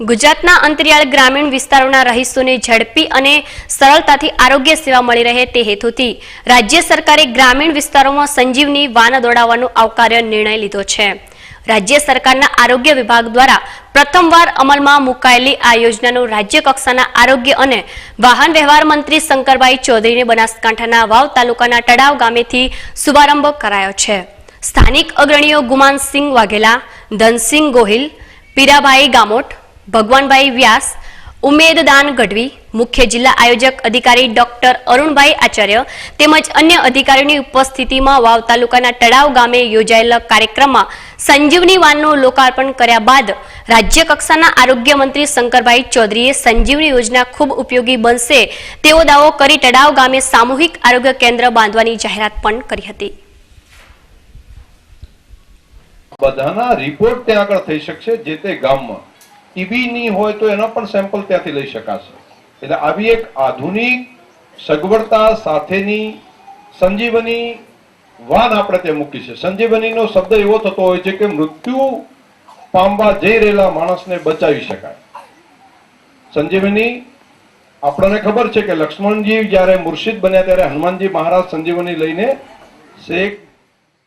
ગુજરાતના અંતરિયાળ ગ્રામીણ વિસ્તારોના રહીશોને ઝડપી અને સરળતાથી આરોગ્ય સેવા મળી રહે તે હેતુથી રાજ્ય સરકારે ગ્રામીણ વિસ્તારોમાં સંજીવની વાન દોડાવવાનો આવકાર્ય નિર્ણય લીધો છે. રાજ્ય સરકારના આરોગ્ય વિભાગ દ્વારા પ્રથમવાર અમલમાં મુકાયેલી આ યોજનાનું રાજ્ય કક્ષાના આરોગ્ય અને વાહન વ્યવહાર મંત્રી શંકરભાઈ ચૌધરીને બનાસકાંઠાના વાવ તાલુકાના તળાવ ગામેથી શુભારંભ કરાયો છે. સ્થાનિક અગ્રણીઓ ગુમાનસિંહ વાઘેલા, ધનસિંહ ગોહિલ પીરાભાઈ ગામોટ ભગવાનભાઈ વ્યાસ ઉમેદદાન ગઢવી, મુખ્ય જિલ્લા આયોજક અધિકારી ડોક્ટર અરુણભાઈ આચાર્ય તેમજ અન્ય અધિકારીઓની ઉપસ્થિતિમાં વાવ તાલુકાના તળાવ ગામે યોજાયેલા કાર્યક્રમમાં સંજીવની વાનનું લોકાર્પણ કર્યા બાદ રાજ્ય કક્ષાના આરોગ્ય મંત્રી શંકરભાઈ ચૌધરીએ સંજીવની યોજના ખૂબ ઉપયોગી બનશે તેવો દાવો કરી તળાવ ગામે સામૂહિક આરોગ્ય કેન્દ્ર બાંધવાની જાહેરાત પણ કરી હતી. બધાના રિપોર્ટ ત્યાં આગળ થઈ શકશે જે તે ગામમાં. ટીબી ની હોય તો એના પણ સેમ્પલ ત્યાંથી લઈ શકાશે. એટલે આવી એક આધુનિક સગવડતા સાથેની સંજીવની વાન આપણે ત્યાં મૂકી છે. સંજીવનીનો શબ્દ એવો થતો હોય છે કે મૃત્યુ પામવા જઈ રહેલા માણસને બચાવી શકાય. સંજીવની આપણને ખબર છે કે લક્ષ્મણજી જ્યારે મુર્શિદ બન્યા ત્યારે હનુમાનજી મહારાજ સંજીવની લઈને શેખ